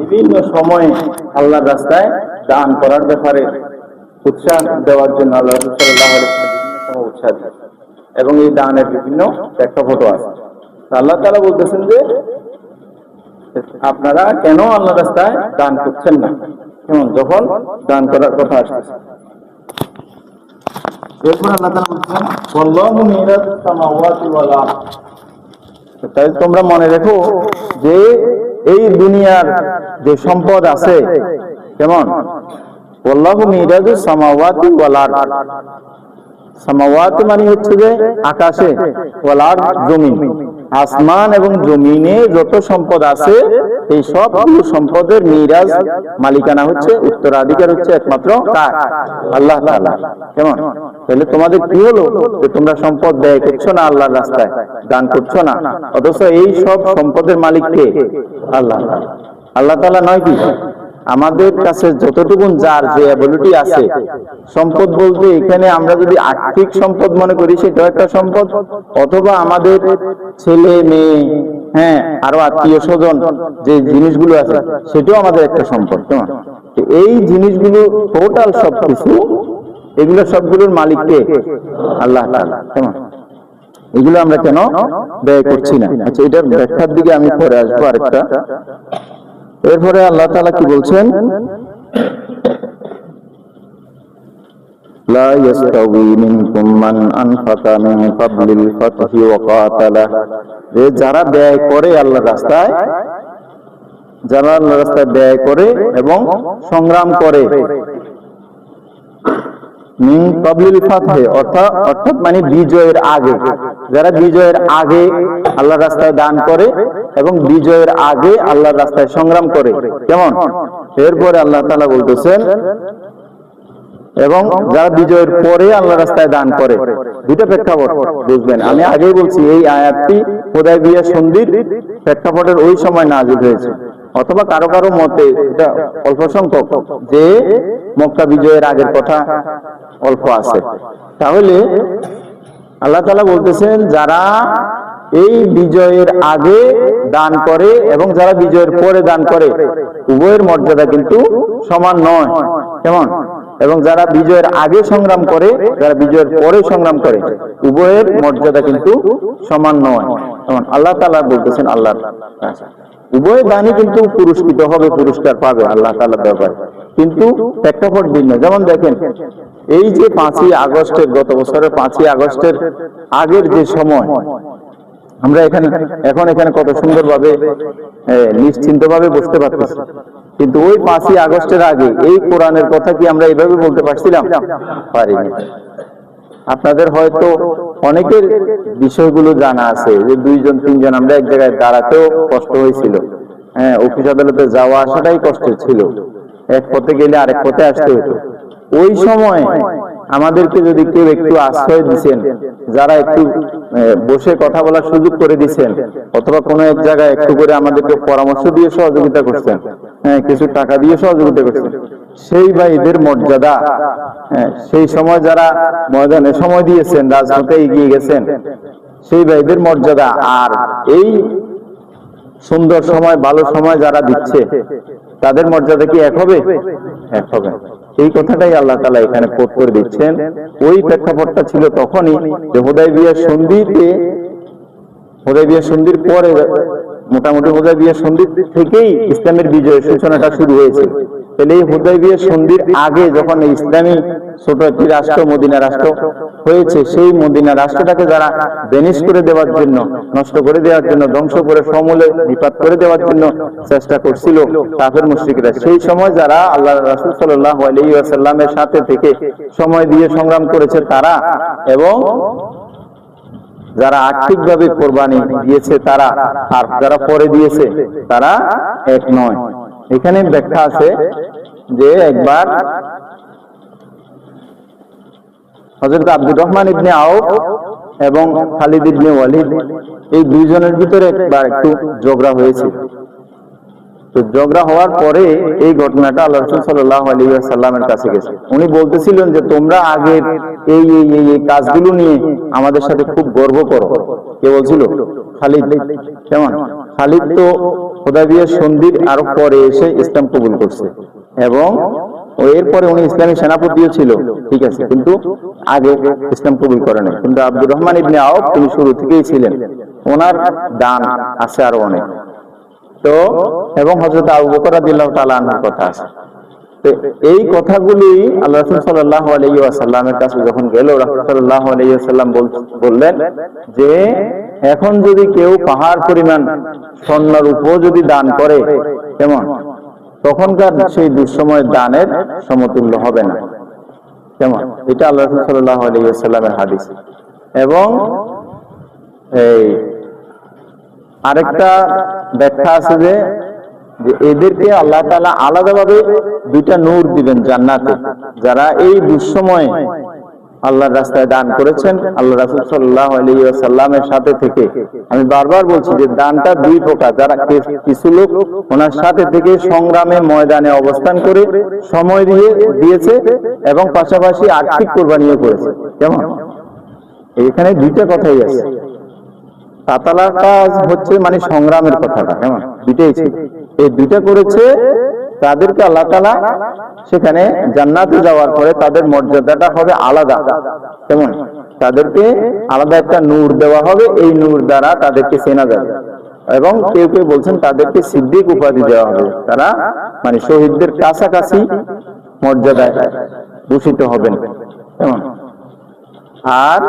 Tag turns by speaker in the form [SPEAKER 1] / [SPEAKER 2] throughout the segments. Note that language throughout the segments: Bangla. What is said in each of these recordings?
[SPEAKER 1] বিভিন্ন সময়ে আল্লাহর রাস্তায় দান করার ব্যাপারে উৎসাহ দেওয়ার জন্য আল্লাহ সাল্লাহ উৎসাহ দিয়েছেন এবং এই দানের বিভিন্ন প্রেক্ষাপটও আছে। আল্লাহ তাআলা বলতেছেন যে, আপনারা কেন আল্লাহ রাস্তায় দান করছেন না? কেমন? যখন দান করার কথা আসতেছে। তাই তোমরা মনে রেখো যে এই দুনিয়ার যে সম্পদ আছে কেমন? সামাওয়াতি মানে হচ্ছে যে আকাশে ওয়াল আরদ জমিন। আসমান এবং জমিনে যত সম্পদ আছে, এই সবগুলো সম্পদের মিরাজ মালিকানা হচ্ছে, উত্তরাধিকার হচ্ছে একমাত্র কার আল্লাহ কেমন? তাহলে তোমাদের কি হলো? যে তোমরা সম্পদ ব্যয় করছ না আল্লাহর রাস্তায়, দান করছ না, অথচ এই সব সম্পদের মালিক কে? আল্লাহ আল্লাহ তাআলা নয় কি? আমাদের কাছে যতটুকু যার যে অ্যাবিলিটি আছে, সম্পদ বলতে এখানে আমরা যদি আর্থিক সম্পদ মনে করি, সেটাও একটা সম্পদ। অথবা আমাদের ছেলে, মেয়ে হ্যাঁ আরও আত্মীয় স্বজন যে জিনিসগুলো আছে, সেটাও আমাদের একটা সম্পদ, কেমন? তো এই জিনিসগুলো টোটাল সবকিছু, এগুলো সবগুলোর মালিককে আল্লাহ তাআলা, কেমন? এগুলো আমরা কেন ব্যয় করছি না? আচ্ছা এটার ব্যাখ্যার দিকে আমি পরে আসব আরেকটা। এরপরে আল্লাহ তাআলা কি বলছেন لا يستوي منكم من أنفق من قبل الفتح وقاتل যে যারা ব্যয় করে আল্লাহর রাস্তায় যারা আল্লাহর রাস্তায় ব্যয় করে এবং সংগ্রাম করে মিন কবলিল ফাতহে অর্থাৎ অর্থাৎ মানে বিজয়ের আগে যারা বিজয়ের আগে আল্লাহর রাস্তায় দান করে এবং বিজয়ের আগে আল্লাহর রাস্তায় সংগ্রাম করে। কেমন? এরপরে আল্লাহ তালা বলতেছেন, এবং যারা বিজয়ের পরে আল্লাহ রাস্তায় দান করে দুটো প্রেক্ষাপট বুঝবেন। আমি আগেই বলছি, এই আয়াতটি খোদাই বিয়া সন্ধির প্রেক্ষাপটের ওই সময় নাজিল হয়েছে। অথবা কারও কারও মতে এটা অল্প সংখ্যক, যে মক্কা বিজয়ের আগের কথা অল্প আছে। তাহলে আল্লাহ তাআলা বলতেছেন, যারা এই বিজয়ের আগে দান করে এবং যারা বিজয়ের পরে দান করে, উভয়ের মর্যাদা কিন্তু সমান নয়। কেমন? এবং যারা বিজয়ের আগে সংগ্রাম করে, যারা বিজয়ের পরে সংগ্রাম করে, উভয়ের মর্যাদা কিন্তু সমান নয়। যেমন আল্লাহ তালা বলতেছেন আল্লাহ উভয় দানই কিন্তু পুরস্কৃত হবে, পুরস্কার পাবে আল্লাহ তাআলার ব্যাপারে কিন্তু প্রেক্ষাপট ভিন্ন যেমন দেখেন, এই যে পাঁচই আগস্টের, গত বছরের পাঁচই আগস্টের আগের যে সময়, আমরা এখানে, এখন এখানে কত সুন্দরভাবে নিশ্চিন্ত ভাবে বসতে পারতেছি। কিন্তু ওই পাঁচই আগস্টের আগে এই কোরআনের কথা কি আমরা এইভাবে বলতে পারছিলাম? পারিনি। আপনাদের হয়তো অনেকের বিষয়গুলো জানা আছে, যে দুইজন, তিনজন আমরা এক জায়গায় দাঁড়াতেও কষ্ট হয়েছিল। হ্যাঁ অফিস আদালতে যাওয়া আসাটাই কষ্টের ছিল। এক পথে গেলে আরেক পথে আসতে হতো। ওই সময় আমাদেরকে যদি কেউ একটু আশ্রয় দিচ্ছেন যারা একটু বসে কথা বলার সুযোগ করে দিচ্ছেন অথবা কোনো এক জায়গায় একটু করে আমাদেরকে পরামর্শ দিয়ে সহযোগিতা করছেন হ্যাঁ কিছু টাকা দিয়ে সহযোগিতা করছেন সেই ভাইদের মর্যাদা হ্যাঁ, সেই সময় যারা ময়দানে সময় দিয়েছেন রাজপথে এগিয়ে গেছেন সেই ভাইদের মর্যাদা আর এই সুন্দর সময় ভালো সময় যারা দিচ্ছে তাদের মর্যাদা কি এক হবে? এক হবে। এই কথাটাই আল্লাহ তালা এখানে কোট করে দিচ্ছেন। ওই প্রেক্ষাপটটা ছিল তখনই যে হোদাই বিয়ার সন্ধিতে হোদাই বিয়ার সন্ধির পরে মোটামুটি হোদাই বিয়ার সন্ধি থেকেই ইসলামের বিজয়ের সূচনাটা শুরু হয়েছে। তাহলে এই হোদাই বিয়ার সন্ধির আগে যখন ইসলামী ছোট একটি রাষ্ট্র, মদিনা রাষ্ট্র হয়েছে, সেই মদিনা রাষ্ট্রটাকে যারা বেনিশ করে দেওয়ার জন্য, নষ্ট করে দেওয়ার জন্য, ধ্বংস করে সমূলে নিপাত করে দেওয়ার জন্য চেষ্টা করছিল কাফের মুশরিকরা, সেই সময় যারা আল্লাহ রাসূল সাল্লাল্লাহু আলাইহি ওয়াসাল্লামের সাথে থেকে সময় দিয়ে সংগ্রাম করেছে তারা এবং যারা আর্থিকভাবে কোরবানি দিয়েছে তারা, আর যারা পরে দিয়েছে তারা এক নয়। এখানে ব্যাখ্যা আছে যে একবার হযরত আব্দুর রহমান ইবনে আউফ এবং খালিদ ইবনে ওয়ালিদ, এই দুইজনের ভিতরে একবার একটু ঝগড়া হয়েছে। তো ঝগড়া হওয়ার পরে এই ঘটনাটা আল্লাহ সাল্লাহ আলী সাল্লামের কাছে গেছে। উনি বলতেছিলেন যে তোমরা আগের এই এই এই কাজগুলো নিয়ে আমাদের সাথে খুব গর্ব করো। কে বলছিল? খালিদ। কেমন? খালিদ তো হুদাবিয়া সন্ধির আরও পরে এসে ইসলাম কবুল করছে। এবং এরপরে উনি ইসলামী সেনাপতিও ছিল, ঠিক আছে, কিন্তু আগে ইসলাম কবুল করে নাই। কিন্তু আব্দুর রহমান ইবনে আউফ, তিনি শুরু থেকেই ছিলেন। ওনার দান আছে আরও অনেক। তো, এবং হজরত আবু বকর রাদিয়াল্লাহু তাআলা আনহার কথা আছে। এই কথাগুলি আল্লাহ রাসূল সাল্লাল্লাহু আলাইহি ওয়াসাল্লামের কাছে যখন গেল, রাসূল ওয়াসাল্লাম বল- বললেন যে, এখন যদি কেউ পাহাড় পরিমাণ স্বর্ণের উপর যদি দান করে, কেমন? তখনকার সেই দুঃসময়ের দানের সমতুল্য হবে না। কেমন? এটা আল্লাহ রাসূল সাল্লাল্লাহু আলাইহি ওয়াসাল্লামের হাদিস। এবং এই আরেকটা ব্যাখ্যা আছে যে যে এদেরকে আল্লাহ তাআলা আলাদাভাবে দুইটা নূর দিবেন জান্নাতে। যারা এই দুঃসময়ে আল্লাহর রাস্তায় দান করেছেন, আল্লাহ রাসূল সাল্লাল্লাহু আলাইহি ওয়াসাল্লামের সাথে থেকে। আমি বারবার বলছি যে দানটা দুই প্রকার, যারা কিছু লোক ওনার সাথে থেকে সংগ্রামে ময়দানে অবস্থান করে সময় দিয়ে দিয়েছে এবং পাশাপাশি আর্থিক কোরবানিও করেছে। কেমন? এখানে দুইটা কথাই আছে। তাতালার কাজ হচ্ছে মানে সংগ্রামের কথাটা, কেমন? দুইটাই ছিল। এই দুইটা করেছে, তাদেরকে আল্লাহ তালা সেখানে জান্নাতে যাওয়ার পরে তাদের মর্যাদাটা হবে আলাদা। কেমন? তাদেরকে আলাদা একটা নূর দেওয়া হবে, এই নূর দ্বারা তাদেরকে চেনা যাবে। এবং কেউ কেউ বলছেন তাদেরকে সিদ্দিক উপাধি দেওয়া হবে। তারা মানে শহীদদের কাছাকাছি মর্যাদায় ভূষিত হবেন। কেমন? আর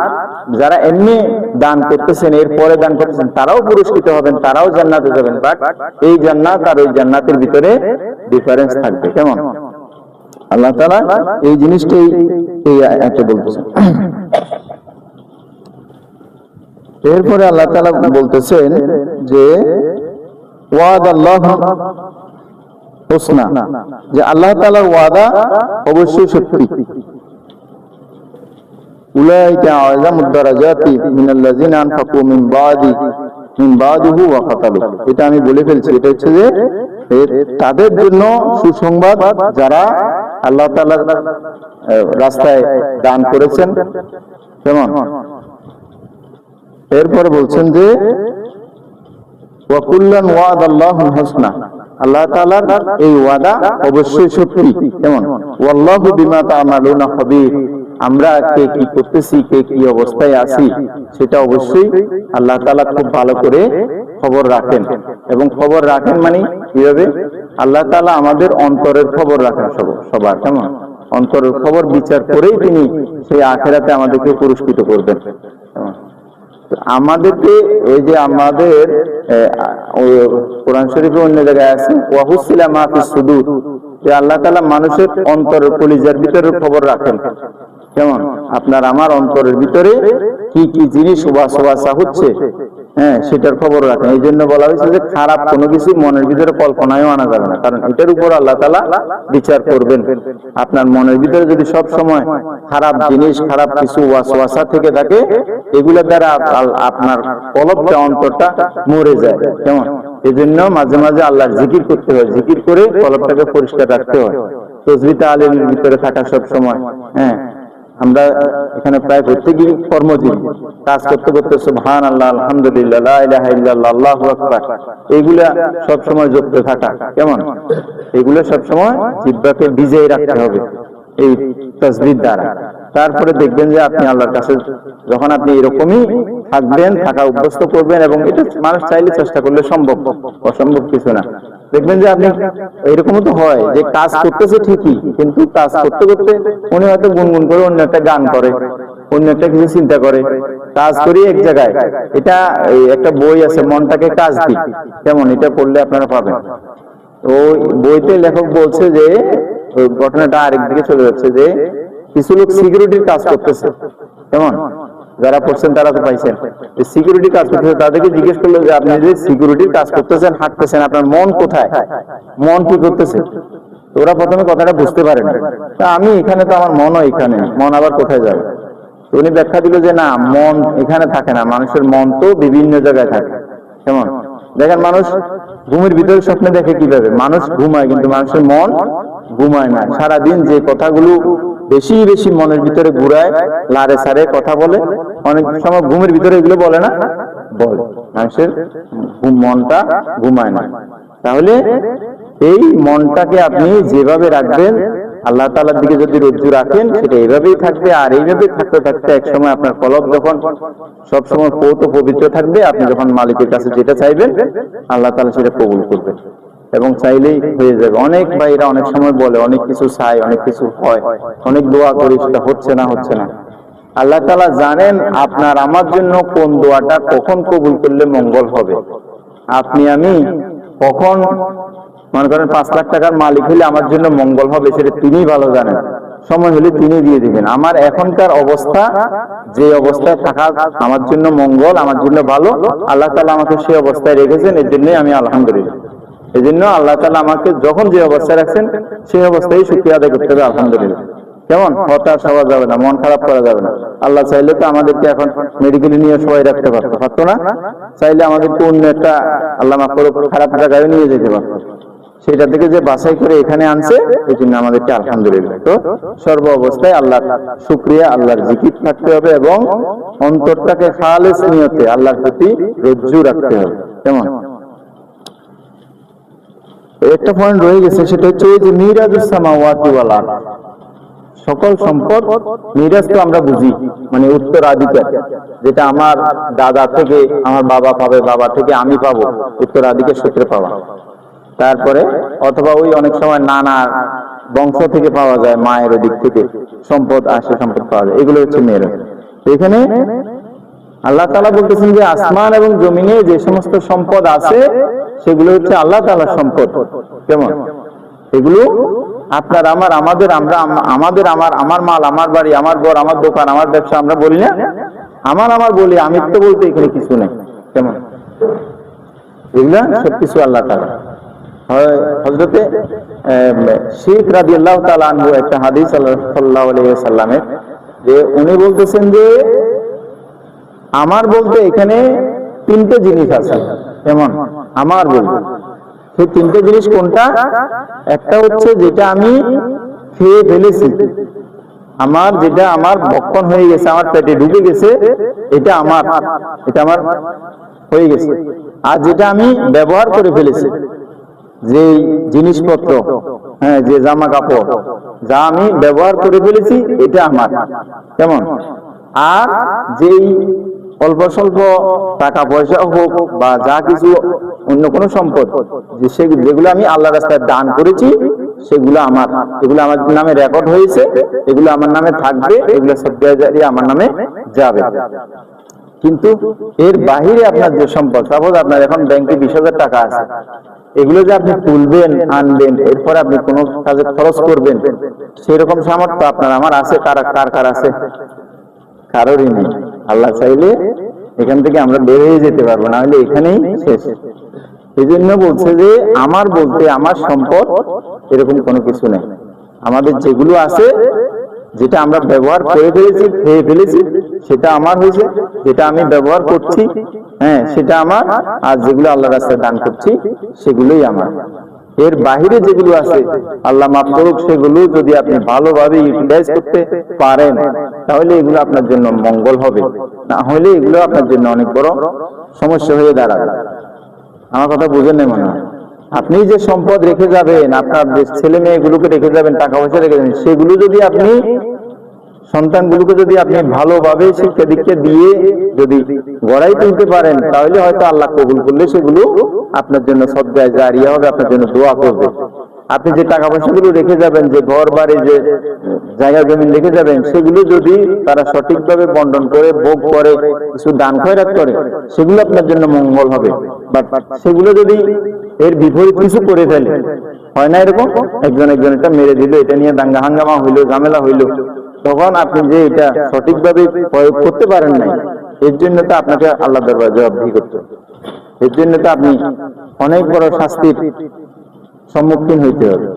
[SPEAKER 1] যারা এমনি দান করতেছেন এর পরে দান করতেছেন, তারাও পুরস্কৃত হবেন, তারাও জান্নাতে যাবেন। বাট এই জান্নাত আর ওই জান্নাতের ভিতরে ডিফারেন্স থাকবে। কেমন? আল্লাহ তাআলা এই জিনিসটাই এই আয়াতে বলতেছেন। এরপরে আল্লাহ তাআলা বলতেছেন যে ওয়াদ আল্লাহ যে আল্লাহ তাআলার ওয়াদা অবশ্যই সত্যি। أولئك أعظم الدرجات من الذين أنفقوا من بعد من بعده وقتلوا এটা আমি বলে ফেলছি এটা হচ্ছে যে এ- তাদের জন্য সুসংবাদ যারা আল্লাহ তাআলার আহ, রাস্তায় দান করেছেন কেমন এরপরে বলছেন যে ওয়াকুল্লান ওয়াদ আল্লাহ হাসনা আল্লাহ তাআলার এই ওয়াদা অবশ্যই সত্যি কেমন ওয়াল্লাহু বিমা তা'মালুনা খাবীর আমরা কে কি করতেছি, কে কি অবস্থায় আছি, সেটা অবশ্যই আল্লাহ তালা খুব ভালো করে খবর রাখেন। এবং খবর রাখেন মানে কীভাবে? আল্লাহ তালা আমাদের অন্তরের খবর রাখেন সব- সবার, কেমন? অন্তরের খবর বিচার করেই তিনি সেই আখেরাতে আমাদেরকে পুরস্কৃত করবেন। আমাদেরকে এই যে আমাদের কোরআন শরীফে অন্য জায়গায় আছে ওয়াহুসিলা মাহফিস সুদূর। যে আল্লাহ তালা মানুষের অন্তরের কলিজার ভিতরের খবর রাখেন। কেমন? আপনার আমার অন্তরের ভিতরে কি কি জিনিস ওয়াসওয়াসা হচ্ছে? হ্যাঁ সেটার খবর রাখেন। এই জন্য বলা হয়েছে যে খারাপ কোনো কিছু মনের ভিতরে কল্পনায়ও আনা যাবে না। কারণ এটার উপর আল্লাহ তাআলা বিচার করবেন। আপনার মনের ভিতরে যদি সব সময় খারাপ জিনিস, খারাপ কিছু ওয়াসওয়াসা থেকে থাকে এগুলোর দ্বারা আপনার কলবটা, অন্তরটা মরে যায়। কেমন? এই জন্য মাঝে মাঝে আল্লাহর জিকির করতে হয়। জিকির করে কলবটাকে পরিষ্কার রাখতে হয়। তসবিতা আলিমের ভিতরে থাকা সব সময়। হ্যাঁ আমরা এখানে প্রায় প্রত্যেকই কর্মজীবী। কাজ করতে করতে সুহান আল্লাহ আলহামদুলিল্লাহ আল্লাহ আকবার। এইগুলা সবসময় যুক্ত থাকা। কেমন? এগুলো সবসময় জিব্বাকে ভিজিয়ে রাখতে হবে। এই তসবির দ্বারা। তারপরে দেখবেন যে আপনি আল্লাহর কাছে যখন আপনি এরকমই থাকবেন, থাকা অভ্যস্ত করবেন এবং এটা মানুষ চাইলে চেষ্টা করলে সম্ভব, অসম্ভব কিছু না। দেখবেন যে আপনি এরকমও তো হয় যে কাজ করতেছে ঠিকই, কিন্তু কাজ করতে করতে উনি হয়তো গুনগুন করে অন্য একটা গান করে, অন্য একটা কিছু চিন্তা করে। কাজ করি এক জায়গায়। এটা একটা বই আছে, মনটাকে কাজ দি কেমন? এটা পড়লে আপনারা পাবেন। তো বইতে লেখক বলছে যে ঘটনাটা আরেক দিকে চলে যাচ্ছে যে কিছু লোক সিকিউরিটির কাজ করতেছে। কেমন? যারা পড়ছেন তারা তো পাইছেন। সিকিউরিটি কাজ করতেছে, তাদেরকে জিজ্ঞেস করল যে, আপনি যে সিকিউরিটির কাজ করতেছেন, হাঁটতেছেন, আপনার মন কোথায়? মন কি করতেছে? ওরা প্রথমে কথাটা বুঝতে পারে না তা আমি, এখানে তো আমার মনও এখানে। মন আবার কোথায় যাবে? উনি ব্যাখ্যা দিল যে, না, মন এখানে থাকে না। মানুষের মন তো বিভিন্ন জায়গায় থাকে। কেমন? দেখেন মানুষ ঘুমের ভিতরে স্বপ্নে দেখে কীভাবে? মানুষ ঘুমায়, কিন্তু মানুষের মন ঘুমায় না। সারাদিন যে কথাগুলো বেশি বেশি মনের ভিতরে ঘুরায়, লারে সারে কথা বলে, অনেক সময় ঘুমের ভিতরে এগুলো বলে না, বলে। মানুষের মনটা ঘুমায় না। তাহলে এই মনটাকে আপনি যেভাবে রাখবেন আল্লাহ তালার দিকে যদি রজ্জু রাখেন, সেটা এইভাবেই থাকবে। আর এইভাবে থাকতে থাকতে একসময় আপনার কলব যখন সবসময় পৌত পবিত্র থাকবে, আপনি যখন মালিকের কাছে যেটা চাইবেন, আল্লাহ তালা সেটা কবুল করবে এবং চাইলেই হয়ে যাবে। অনেক ভাইরা অনেক সময় বলে, অনেক কিছু চাই অনেক কিছু হয়, অনেক দোয়া করি, সেটা হচ্ছে না হচ্ছে না। আল্লাহ তালা জানেন আপনার আমার জন্য কোন দোয়াটা কখন কবুল করলে মঙ্গল হবে। আপনি, আমি কখন? মনে করেন পাঁচ লাখ টাকার মালিক হলে আমার জন্য মঙ্গল হবে, সেটা তিনি ভালো জানেন। সময় হলে তিনি দিয়ে দিবেন। আমার এখনকার অবস্থা, যে অবস্থায় থাকা আমার জন্য মঙ্গল, আমার জন্য ভালো, আল্লাহ তালা আমাকে সেই অবস্থায় রেখেছেন, এর জন্যই আমি আলহামদুলিল্লাহ। এই জন্য আল্লাহ তালা আমাকে যখন যে অবস্থায় রাখছেন, সেই অবস্থায় শুক্রিয়া আদায় করতে হবে, আলহামদুলিল্লাহ। কেমন? হতাশ হওয়া যাবে না মন খারাপ করা যাবে না। আল্লাহ চাইলে তো আমাদেরকে এখন মেডিকেলে নিয়ে সবাই রাখতে পারতো। পারতো না? চাইলে আমাদেরকে অন্য একটা আল্লাহ মাফ করুক, খারাপ জায়গায় নিয়ে যেতে পারতো। সেটা থেকে যে বাছাই করে এখানে আনছে এই জন্য আমাদেরকে আলহামদুলিল্লাহ। তো সর্ব অবস্থায় আল্লাহ শুক্রিয়া আল্লাহর জিকির থাকতে হবে এবং অন্তরটাকে খালেস নিয়তে আল্লাহর প্রতি রজ্জু রাখতে হবে। কেমন? একটা পয়েন্ট রয়ে গেছে সেটা হচ্ছে ওই যে মিরাজুস সামাওয়াতি ওয়াল আরদ। সকল সম্পদ মিরাজ তো আমরা বুঝি মানে উত্তরাধিকার, যেটা আমার দাদা থেকে, আমার বাবা পাবে, বাবা থেকে আমি পাবো, উত্তরাধিকার সূত্রে পাওয়া। তারপরে, অথবা ওই অনেক সময় নানা বংশ থেকে পাওয়া যায়, মায়ের দিক থেকে সম্পদ আসে, সম্পদ পাওয়া যায়, এগুলো হচ্ছে মেয়েরা। এখানে আল্লাহ তালা বলতেছেন যে আসমান এবং জমিনে যে সমস্ত সম্পদ আছে, সেগুলো হচ্ছে আল্লাহ তালার সম্পদ। কেমন? এগুলো আপনার আমার, আমাদের আমরা, আমাদের আমার আমার মাল, আমার বাড়ি, আমার ঘর, আমার দোকান, আমার ব্যবসা, আমরা বলি না? আমার আমার বলি, আমি তো বলতে এখানে কিছু নেই। কেমন? এগুলা সবকিছু আল্লাহ তালা হজরতে শেখ রাজি আল্লাহ তালু একটা হাদিস সাল্লাহ সাল্লামের যে উনি বলতেছেন যে, আমার বলতে এখানে তিনটে জিনিস আছে। যেমন আমার বলতে। সেই তিনটে জিনিস কোনটা? একটা হচ্ছে যেটা আমি খেয়ে ফেলেছি। আমার যেটা আমার ভক্ষণ হয়ে গেছে, আমার পেটে ঢুকে গেছে, এটা আমার এটা আমার হয়ে গেছে। আর যেটা আমি ব্যবহার করে ফেলেছি, যে জিনিসপত্র হ্যাঁ যে জামা কাপড় যা আমি ব্যবহার করে ফেলেছি, এটা আমার। কেমন? আর যেই অল্প স্বল্প টাকা পয়সা হোক বা যা কিছু অন্য কোনো সম্পদ, যে যেগুলো আমি আল্লাহ রাস্তায় দান করেছি, সেগুলো আমার, এগুলো আমার নামে রেকর্ড হয়েছে, এগুলো আমার নামে থাকবে, এগুলো সব আমার নামে যাবে। কিন্তু এর বাহিরে আপনার যে সম্পদ, সাপোজ আপনার এখন ব্যাংকে বিশ হাজার টাকা আছে, এগুলো যে আপনি তুলবেন, আনবেন, এরপর আপনি কোনো কাজে খরচ করবেন, সেরকম সামর্থ্য আপনার আমার আছে, কার কার কার আছে? কারোরই নেই। আল্লাহ চাইলে এখান থেকে আমরা বের হয়ে যেতে পারব, না হলে এখানেই শেষ। এই জন্য বলছে যে, আমার বলতে আমার সম্পদ এরকম কোনো কিছু নেই। আমাদের যেগুলো আছে, যেটা আমরা ব্যবহার করে ফেলেছি, খেয়ে ফেলেছি, সেটা আমার হয়েছে, যেটা আমি ব্যবহার করছি হ্যাঁ সেটা আমার, আর যেগুলো আল্লাহ রাস্তায় দান করছি, সেগুলোই আমার। এর বাহিরে যেগুলো আছে, আল্লাহ মাফ করুক, সেগুলো যদি আপনি ভালোভাবে ইউটিলাইজ করতে পারেন, তাহলে এগুলো আপনার জন্য মঙ্গল হবে। না হলে এগুলো আপনার জন্য অনেক বড় সমস্যা হয়ে দাঁড়াবে। আমার কথা বুঝেন না মনে হয়? আপনি যে সম্পদ রেখে যাবেন, আপনার ছেলে মেয়েগুলোকে রেখে যাবেন, টাকা পয়সা রেখে যাবেন, সেগুলো যদি আপনি সন্তানগুলোকে যদি আপনি ভালোভাবে শিক্ষা দীক্ষা দিয়ে যদি গড়াই তুলতে পারেন, তাহলে হয়তো আল্লাহ কবুল করলে সেগুলো আপনার জন্য সদ্গায় জারিয়া হবে, আপনার জন্য দোয়া করবে। আপনি যে টাকা পয়সাগুলো রেখে যাবেন, যে ঘর বাড়ি, যে জায়গা জমি রেখে যাবেন, সেগুলো যদি তারা সঠিকভাবে বন্টন করে, ভোগ করে, কিছু দান খয়রাত করে, সেগুলো আপনার জন্য মঙ্গল হবে। বাট সেগুলো যদি এর বিপরীত কিছু করে ফেলে, হয় না এরকম? একজন একজন এটা মেরে দিল, এটা নিয়ে দাঙ্গা হাঙ্গামা হইল, ঝামেলা হইল। তখন আপনি যে এটা সঠিকভাবে প্রয়োগ করতে পারেন নাই, এর জন্য তো আপনাকে আল্লাহ দরবার জবাবদিহি করতে এর জন্য তো আপনি অনেক বড় শাস্তির সম্মুখীন হইতে হবে।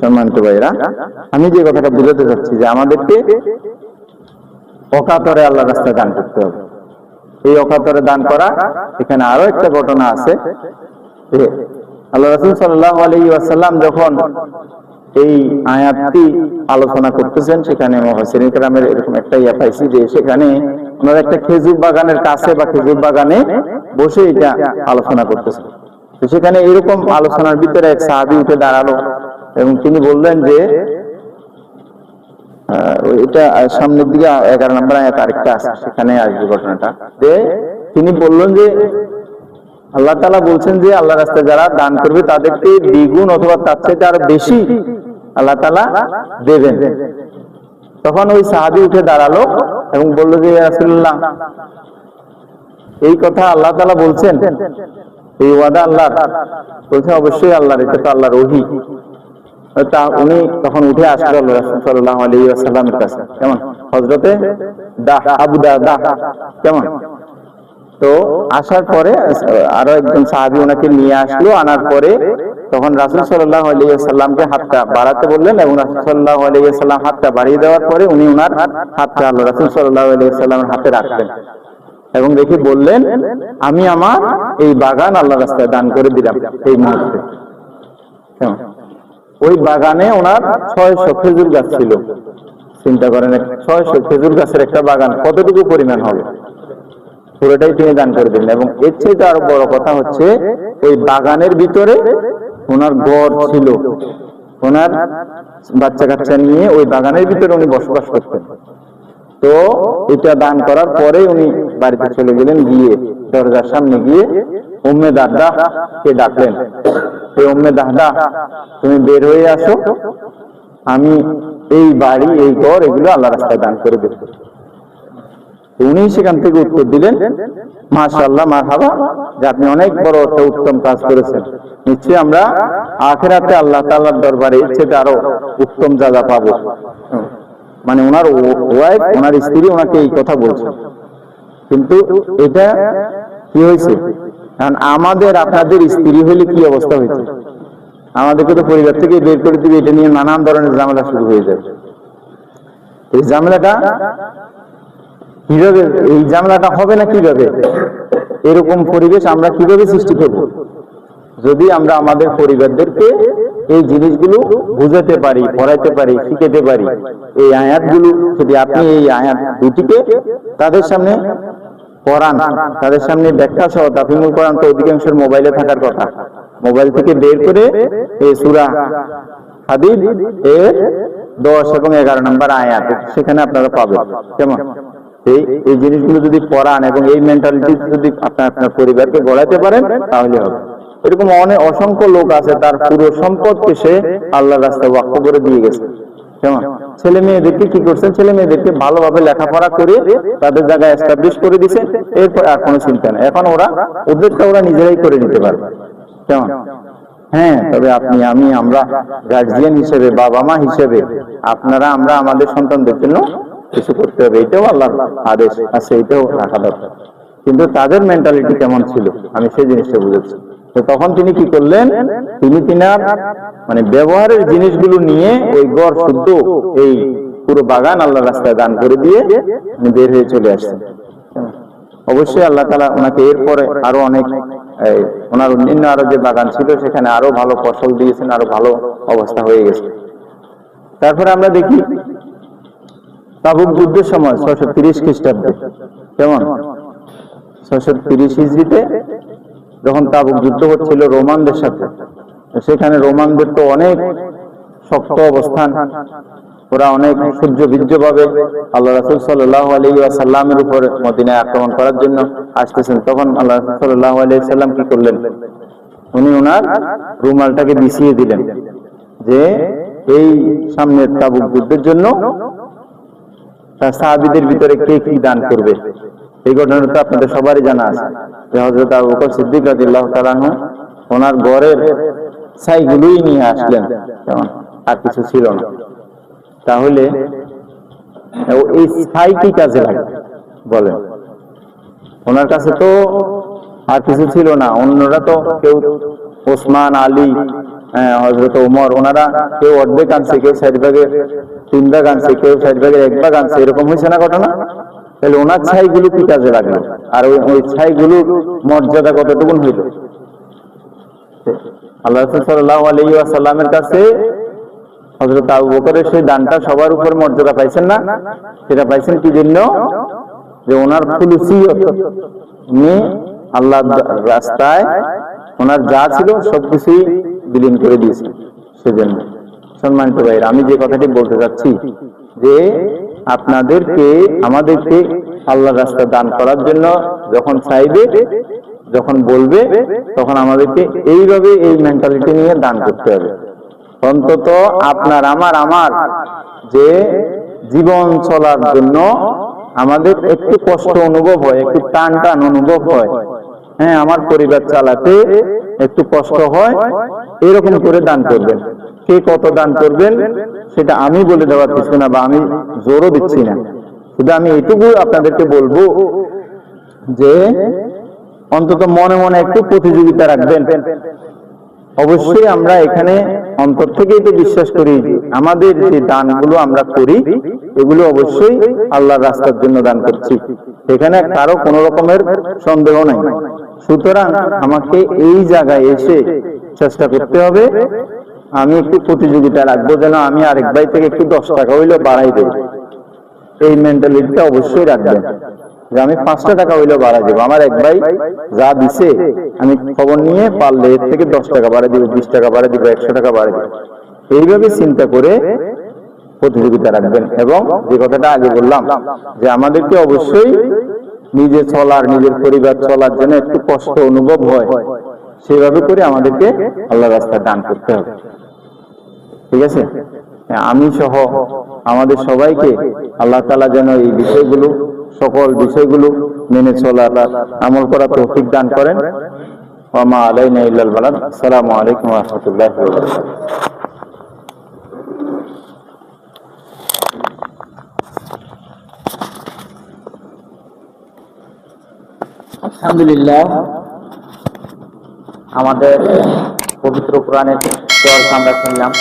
[SPEAKER 1] সম্মানিত ভাইরা আমি যে কথাটা বুঝাতে চাচ্ছি যে আমাদেরকে অকাতরে আল্লাহ রাস্তায় দান করতে হবে। এই অকাতরে দান করা, এখানে আরও একটা ঘটনা আছে। আল্লাহ রাসূল সাল্লাল্লাহু আলাইহি ওয়াসাল্লাম যখন এই আয়াতটি আলোচনা করতেছেন সেখানে কেরামের এরকম একটা ইয়া পাইছি যে সেখানে ওনারা একটা খেজুর বাগানের কাছে বা খেজুর বাগানে বসে এটা আলোচনা করতেছেন সেখানে এরকম আলোচনার ভিতরে এক সাহাবি উঠে দাঁড়াল এবং তিনি বললেন যে এটা সামনের দিকে এগারো নম্বর আয়াত আরেকটা আছে, সেখানে আসবে ঘটনাটা। যে তিনি বললেন যে আল্লাহ তালা বলছেন যে আল্লাহ রাস্তায় যারা দান করবে তাদেরকে দ্বিগুণ অথবা তার চাইতে আরও বেশি আল্লাহ তালা দেবেন। তখন ওই সাহাবি উঠে দাঁড়াল এবং বলল যে রাসুল্লাহ এই কথা আল্লাহ তালা বলছেন? এই ওয়াদা আল্লাহ বলছেন অবশ্যই আল্লাহর, এটা তো আল্লাহর ওহি। তা উনি তখন উঠে আসলো আল্লাহ রাসূল সাল্লাল্লাহু কাছে। কেমন? হজরতে দাহ, আবু দাহ। কেমন? তো আসার পরে, আরও একজন সাহাবী ওনাকে নিয়ে আসলো, আনার পরে তখন রাসূল আলাইহি ওয়াসাল্লামকে হাতটা বাড়াতে বললেন এবং রাসূল সাল্লাল্লাহু আলাইহি ওয়াসাল্লাম হাতটা বাড়িয়ে দেওয়ার পরে উনি ওনার হাতটা আল্লাহ রাসূল সাল্লাল্লাহু আলাইহি ওয়াসাল্লামের হাতে রাখলেন এবং দেখি বললেন, আমি আমার এই বাগান আল্লাহ রাস্তায় দান করে দিলাম এই মুহূর্তে। ওই বাগানে ওনার ছয়শো খেজুর গাছ ছিল। চিন্তা করেন, ছয়শো খেজুর গাছের একটা বাগান কতটুকু পরিমাণ হবে? পুরোটাই তিনি দান করে দিলেন। এবং এর চেয়ে আরও বড় কথা হচ্ছে ওই বাগানের ভিতরে ওনার ঘর ছিল। ওনার বাচ্চা কাচ্চা নিয়ে ওই বাগানের ভিতরে উনি বসবাস করতেন। তো এটা দান করার পরে উনি বাড়িতে চলে গেলেন, গিয়ে দরজার সামনে গিয়ে উম্মে দাদা কে ডাকলেন। এই উম্মে দাদা তুমি বের হয়ে আসো। আমি এই বাড়ি, এই ঘর, এগুলো আল্লাহ রাস্তায় দান করে দেব। উনি সেখান থেকে উত্তর দিলেন, মাশাআল্লাহ, মারহাবা, যে আপনি অনেক বড় একটা উত্তম কাজ করেছেন। নিশ্চয়ই আমরা আখেরাতে আল্লাহ তাআলার দরবারে ইচ্ছে আরও উত্তম জায়গা পাবো। মানে ওনার ওয়াইফ, ওনার স্ত্রী ওনাকে এই কথা বলছে কিন্তু এটা কি হয়েছে? কারণ আমাদের, আপনাদের স্ত্রী হলে কি অবস্থা হয়েছে? আমাদেরকে তো পরিবার থেকে বের করে দিবে, এটা নিয়ে নানান ধরনের ঝামেলা শুরু হয়ে যাবে। এই ঝামেলাটা কীভাবে এই ঝামেলাটা হবে না কীভাবে? এরকম পরিবেশ আমরা কীভাবে সৃষ্টি করব? যদি আমরা আমাদের পরিবারদেরকে এই জিনিসগুলো বুঝাতে পারি, পড়াইতে পারি শিখাতে পারি, এই আয়াতগুলো, যদি আপনি এই আয়াত দুটিকে তাদের সামনে পড়ান, তাদের সামনে ব্যাখ্যা সহ তাফিমুল কোরআন তো অধিকাংশের মোবাইলে থাকার কথা। মোবাইল থেকে বের করে এই সুরা হাদিদ এর দশ এবং এগারো নম্বর আয়াত, সেখানে আপনারা পাবেন। কেমন? এই এই জিনিসগুলো যদি পড়ান এবং এই মেন্টালিটি যদি আপনার আপনার পরিবারকে পারেন, তাহলে হবে। এরকম অনেক অসংখ্য লোক আছে, তার পুরো সম্পদকে সে রাস্তায় করে দিয়ে গেছে। কেমন ছেলে মেয়েদেরকে কি করছেন? ছেলে মেয়েদেরকে ভালোভাবে লেখাপড়া করে তাদের জায়গায় এস্টাবলিশ করে দিছে এরপর আর কোনো চিন্তা নেই। এখন ওরা ওদেরটা ওরা নিজেরাই করে নিতে পারবে। কেমন হ্যাঁ তবে আপনি, আমি, আমরা গার্জিয়ান হিসেবে বাবা মা হিসেবে, আপনারা, আমরা, আমাদের সন্তানদের জন্য কিছু করতে হবে, এটাও আল্লাহ আদেশ আছে এটাও রাখা দরকার। কিন্তু তাদের মেন্টালিটি কেমন ছিল? আমি সেই জিনিসটা বুঝেছি। তো তখন তিনি কি করলেন? তিনি তিনার মানে ব্যবহারের জিনিসগুলো নিয়ে ওই গড় শুদ্ধ, এই পুরো বাগান আল্লাহ রাস্তায় দান করে দিয়ে উনি বের হয়ে চলে আসছেন। অবশ্যই আল্লাহ তালা ওনাকে এরপরে আরও অনেক ওনার অন্যান্য আরও যে বাগান ছিল, সেখানে আরও ভালো ফসল দিয়েছেন, আরও ভালো অবস্থা হয়ে গেছে। তারপরে আমরা দেখি তাবুক যুদ্ধের সময় ছশো তিরিশ খ্রিস্টাব্দে, কেমন? ছশো তিরিশ হিজড়িতে যখন তাবুক যুদ্ধ হচ্ছিল রোমানদের সাথে, সেখানে রোমানদের তো অনেক শক্ত অবস্থান। ওরা অনেক সূর্য বীর্য ভাবে আল্লাহ রাসুল সাল্লাহ আলী সাল্লামের উপর মদিনায় আক্রমণ করার জন্য আসতেছেন। তখন আল্লাহ রাসুল সাল্লাহ আলী সাল্লাম কি করলেন? উনি ওনার রুমালটাকে বিছিয়ে দিলেন যে, এই সামনের তাবুক যুদ্ধের জন্য সাহাবিদের ভিতরে কে কি দান করবে? এই ঘটনাটা তো আপনাদের সবারই জানা আছে। যে হজরত আবু বকর সিদ্দিক রাদিয়াল্লাহু তাআলা ওনার ছাইগুলোই নিয়ে আসলেন। কেমন আর কিছু ছিল না। তাহলে এই ছাই কি কাজে লাগে? বলেন। ওনার কাছে তো আর কিছু ছিল না। অন্যরা তো কেউ ওসমান, আলী হজরত ওমর, ওনারা কেউ অর্ধেক আনছে কেউ ষাট ভাগে, তিন ভাগ আনছে কেউ ষাট ভাগের এক ভাগ আনছে এরকম হয়েছে না ঘটনা? তাহলে ওনার ছাইগুলো কি কাজে লাগল। আর ওই ওই ছাইগুলোর মর্যাদা কতটুকুন হইল? আল্লাহ রাসূল সাল্লাল্লাহু আলাইহি ওয়াসাল্লামের কাছে হযরত আবু বকরের সেই দানটা সবার উপর মর্যাদা পাইছেন না? সেটা পাইছেন কি জন্য? যে ওনার খুলুসিয়ত উনি আল্লাহ রাস্তায় ওনার যা ছিল সবকিছুই বিলীন করে দিয়েছে সেজন্য। সম্মানিত ভাইয়ের, আমি যে কথাটি বলতে চাচ্ছি যে আপনাদেরকে, আমাদেরকে আল্লাহ রাস্তা দান করার জন্য যখন চাইবে, যখন বলবে, তখন আমাদেরকে এইভাবে এই মেন্টালিটি নিয়ে দান করতে হবে। অন্তত আপনার, আমার আমার যে জীবন চলার জন্য আমাদের একটু কষ্ট অনুভব হয়, একটু টান টান অনুভব হয়। হ্যাঁ আমার পরিবার চালাতে একটু কষ্ট হয়, এরকম করে দান করবেন। কে কত দান করবেন, সেটা আমি বলে দেওয়ার কিছু না বা আমি জোরও দিচ্ছি না। শুধু আমি এটুকু আপনাদেরকে বলব যে, অন্তত মনে মনে একটু প্রতিযোগিতা রাখবেন। অবশ্যই আমরা এখানে অন্তর থেকেই তো বিশ্বাস করি আমাদের যে দানগুলো আমরা করি, এগুলো অবশ্যই আল্লাহর রাস্তার জন্য দান করছি। এখানে কারও কোনো রকমের সন্দেহ নাই। সুতরাং আমাকে এই জায়গায় এসে চেষ্টা করতে হবে। আমি একটু প্রতিযোগিতা রাখব, যেন আমি আরেক ভাই থেকে একটু দশ টাকা হইলেও বাড়াই দেবো। এই মেন্টালিটিটা অবশ্যই রাখবেন। যে আমি পাঁচটা টাকা হইলেও বাড়াই দেবো। আমার এক ভাই যা দিছে, আমি খবর নিয়ে পারলে এর থেকে দশ টাকা বাড়াই দিব, বিশ টাকা বাড়াই দিব, একশো টাকা বাড়াই দিব। এইভাবে চিন্তা করে প্রতিযোগিতা রাখবেন। এবং যে কথাটা আগে বললাম, যে আমাদেরকে অবশ্যই নিজে চলার, নিজের পরিবার চলার জন্য একটু কষ্ট অনুভব হয়। সেভাবে করে আমাদেরকে আল্লাহ রাস্তা দান করতে হবে। ঠিক আছে? আমি সহ আমাদের সবাইকে আল্লাহ তালা যেন এই বিষয়গুলো, সকল বিষয়গুলো মেনে চলার আমল করা তৌফিক দান করেন। ওমা আলাইনা বালাদ। আসসালামু আলাইকুম রাহমাতুল্লাহি
[SPEAKER 2] আলহামদুলিল্লাহ আমাদের পবিত্র কোরআনের চর্চা আমরা শুনলাম।